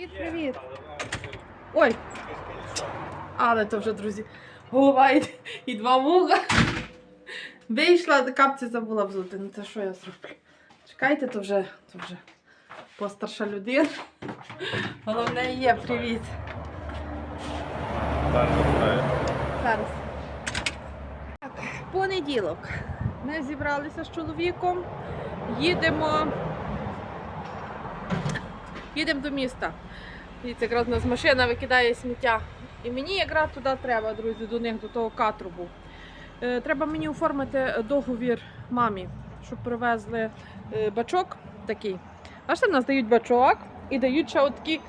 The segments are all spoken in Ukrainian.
Привіт, привіт. Ой. Але то вже, друзі, голова і, і два вуха. Вийшла, капці забула взути. Ну це що я зроблю? Чекайте, то вже, то вже постарша людина. Головне є, привіт. Зараз. Так, понеділок. Ми зібралися з чоловіком. Їдемо. Їдемо до міста. І це якраз у нас машина викидає сміття. І мені якраз туди треба, друзі, до них, до того катрубу. Е, треба мені оформити договір мамі, щоб привезли е, бачок такий. Бачите, в нас дають бачок і дають ще отакі,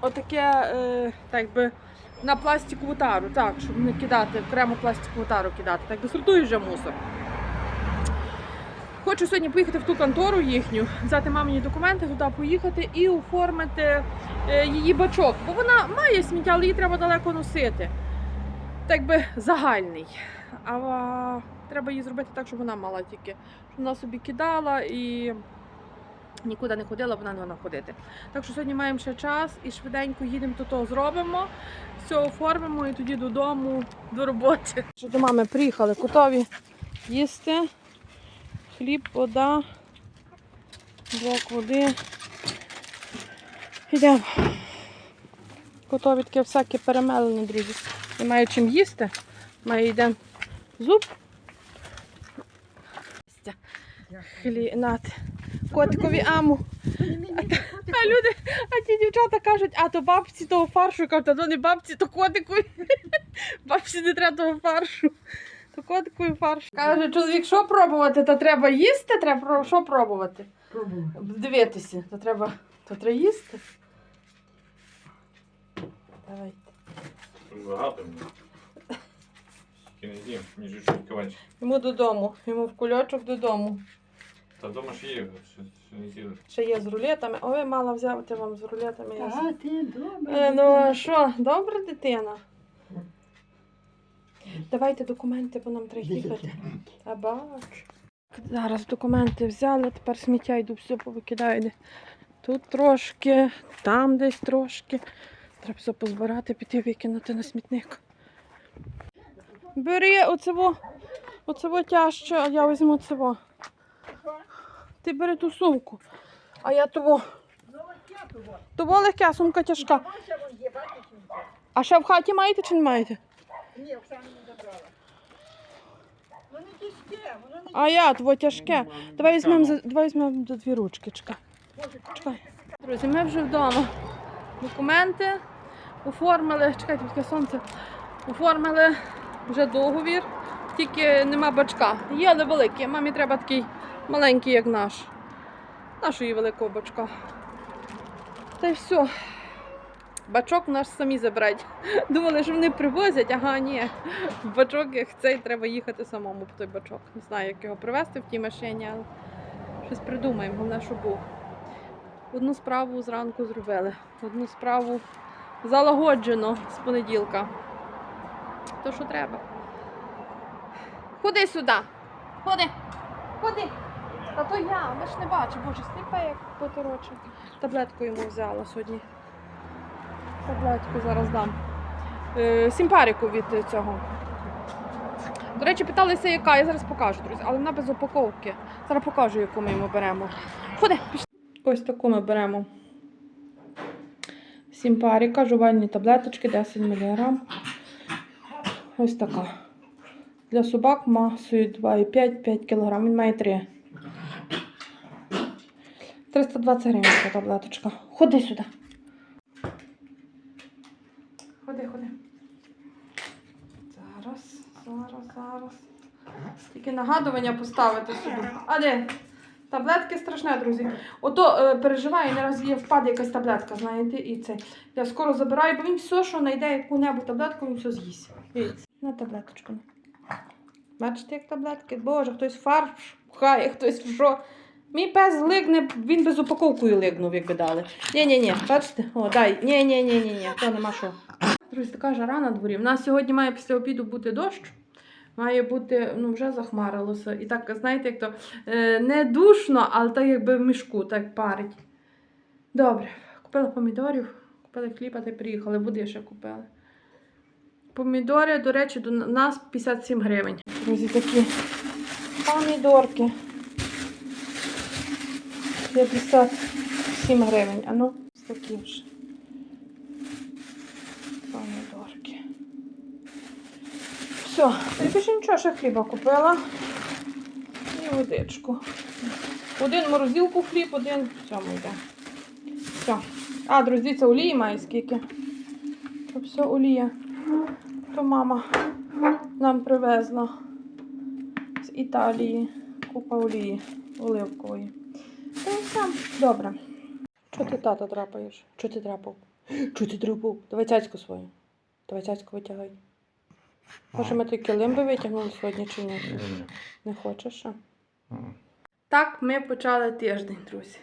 отаке, е, так би, на пластикову тару, так, щоб не кидати, окремо пластикову тару кидати. Так би сортують вже мусор. Хочу сьогодні поїхати в ту контору їхню, взяти мамині документи, туди поїхати і оформити е, її бачок. Бо вона має сміття, але її треба далеко носити. Так би загальний. А, треба її зробити так, щоб вона мала тільки, щоб вона собі кидала і нікуди не ходила, вона не вона ходити. Так що сьогодні маємо ще час і швиденько їдемо до того зробимо, все оформимо і тоді додому до роботи. До мами приїхали, готові їсти. Хліб, вода, блок води. Йдемо. Готові таке всяке перемелене, друзі. Немає чим їсти. Має йде зуб. Хлі, нати. Котикові аму. А люди, а ті дівчата кажуть, а то бабці того фаршу. Кажуть, а то не бабці, то котикові. Бабці не треба того фаршу. То котикові фарш. Каже, чоловік, що пробувати? То треба їсти, треба що пробувати? Дивитися, то треба, то треба їсти. Давайте. Багато з'їм, ніж чуть каванчик. Йому додому, йому в кульочок додому. Та вдома ж є, що, не з'їли. Ще є з рулетами. Ой, мала взяти вам з рулетами. Я... А, ти добре. Е, ну а що, добра дитина? Давайте документи, бо нам треба їхати. Та бач. Зараз документи взяли, тепер сміття йду, все повикидаю. Тут трошки, там десь трошки. Треба все позбирати, піти викинути на смітник. Бери оцево, оцево тяжче, а я візьму цево. Ти бери ту сумку, а я того. Того легке, сумка тяжка. А ще в хаті маєте чи не маєте? Ні, Оксана не забрала. Воно тяжке, воно не А я, тво тяжке. Давай візьмемо за давай візьмемо за дві ручки. Чекай. Чекай. Друзі, ми вже вдома. Документи оформили. Чекайте, таке сонце. Оформили вже договір, тільки нема бачка. Є, але великий. Мамі треба такий маленький, як наш. Нашої великого бачка. Та й все. Бачок наш самі забирають. Думали, що вони привозять, ага, ні. Бачок, цей, треба їхати самому по той бачок. Не знаю, як його привезти в тій машині, але щось придумаємо, головне, що був. Одну справу зранку зробили, одну справу залагоджено з понеділка. То, що треба. Ходи сюди. Ходи. Ходи. Та то я, ви ж не бачу, боже, сліпе, як поторочок. Таблетку йому взяла сьогодні. Таблетку зараз дам. Е, сімпарику від цього. До речі, питалися, яка, я зараз покажу, друзі, але вона без упаковки. Зараз покажу, яку ми йому беремо. Ходи, пішли. Ось таку ми беремо. Сімпаріка, жувальні таблеточки, 10 мг. Ось така. Для собак масою 2,5-5 кг. Він має 3. 320 гривень ця таблеточка. Ходи сюди. Ходи, ходи. Зараз, зараз, зараз. Тільки нагадування поставити собі. А де? Таблетки страшне, друзі. Ото е, переживаю, не раз є впаде якась таблетка, знаєте, і це. Я скоро забираю, бо він все, що знайде яку-небудь таблетку, він все з'їсть. На таблеточку. Бачите, як таблетки? Боже, хтось фарш пхає, хтось що. Мій пес лигне, він без упаковкою лигнув, якби дали. Ні-ні-ні, бачите? О, дай. Ні-ні-ні-ні, то нема що. Друзі, така жара на дворі. У нас сьогодні має після обіду бути дощ. Має бути, ну вже захмарилося. І так, знаєте, як то е, не душно, але так якби в мішку так парить. Добре, Купила помідорів, купили хліба та приїхали, води ще купили. Помідори, до речі, до нас 57 гривень. Друзі, такі помідорки. 57 гривень. А ну, такі вже. Помідорки. Все, більше нічого, ще хліба купила. І водичку. Один морозилку хліб, один в цьому йде. Все. А, друзі, це олії має скільки. То все олія. То мама нам привезла з Італії купа олії оливкової. Та все. Добре. Чого ти тата трапаєш? Чого ти трапав? Чого ти трапав? Давай цяцьку свою. Давай цяцьку витягай. Може, ми той килим би витягнули сьогодні чи ні? Ні. Не хочеш? а? Так, ми почали тиждень, друзі.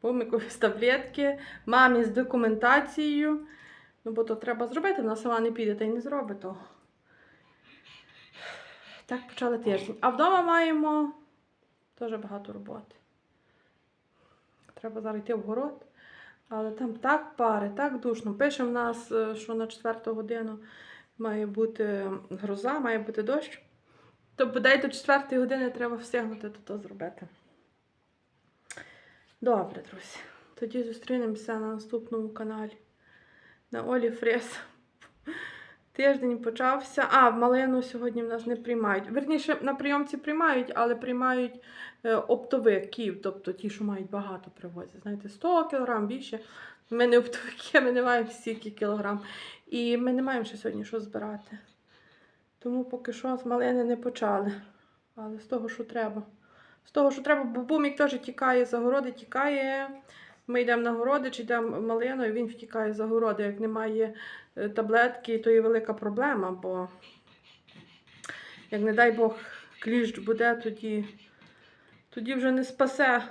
Помикові таблетки, мамі з документацією. Ну, бо то треба зробити, вона сама не піде та й не зробить того. Так почали тиждень. А вдома маємо дуже багато роботи. Треба зараз йти в город. Але там так пари, так душно. Пише в нас, е, що на 4 годину має бути гроза, має бути дощ. То бодай до 4 години треба встигнути то, то зробити. Добре, друзі. Тоді зустрінемося на наступному каналі. На Олі Фрес. Тиждень почався. А, малину сьогодні в нас не приймають. Верніше, на прийомці приймають, але приймають е, оптовиків, тобто ті, що мають багато привозять. Знаєте, 100 кг більше. Ми не оптовики, ми не маємо стільки кілограм. І ми не маємо ще сьогодні що збирати. Тому поки що з малини не почали. Але з того, що треба. З того, що треба, бо бумік теж тікає за городи, тікає. Ми йдемо на городи чи йдемо малиною, він втікає за городи. Як немає е, таблетки, то є велика проблема, бо як не дай Бог кліщ буде, тоді, тоді вже не спасе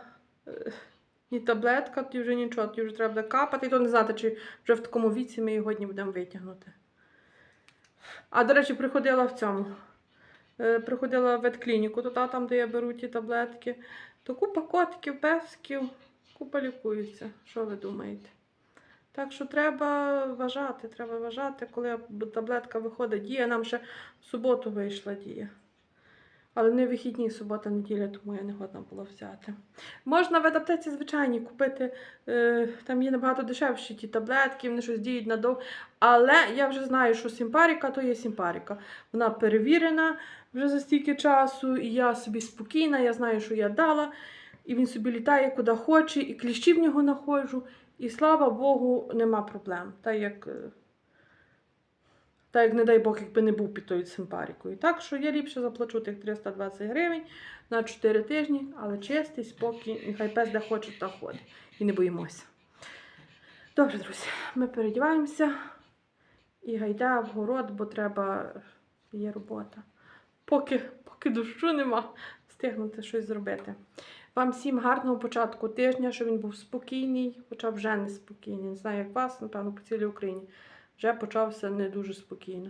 ні таблетка, тоді вже нічого, тоді вже треба капати, і то не знати, чи вже в такому віці ми його не будемо витягнути. А, до речі, приходила в цьому. Е, Приходила в ветклініку, то та, там, де я беру ті таблетки, то купа котиків, песків, купа лікуються. Що ви думаєте? Так що треба вважати, треба вважати, коли таблетка виходить. Дія нам ще в суботу вийшла дія. Але не вихідні субота, неділя, тому я не годна була взяти. Можна в адаптації звичайні купити, е, там є набагато дешевші ті таблетки, вони щось діють надовго. Але я вже знаю, що симпаріка то є симпаріка. Вона перевірена вже за стільки часу, і я собі спокійна, я знаю, що я дала, і він собі літає куди хоче, і кліщі в нього знаходжу, і слава Богу, нема проблем. Так як, е, так як, не дай Бог, якби не був під тою симпарікою. Так що я ліпше заплачу тих 320 гривень на 4 тижні, але чистий, спокій, нехай пес де хоче, та ходить. І не боїмося. Добре, друзі, ми передіваємося і гайда в город, бо треба є робота. Поки, поки дощу нема, встигнути щось зробити. Вам всім гарного початку тижня, щоб він був спокійний, хоча вже не спокійний. Не знаю, як вас, напевно, по цілій Україні. Вже почався не дуже спокійно.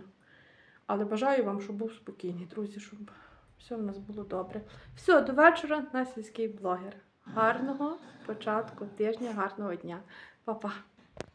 Але бажаю вам, щоб був спокійний, друзі, щоб все в нас було добре. Все, до вечора на сільський блогер. Гарного початку тижня, гарного дня. Па-па!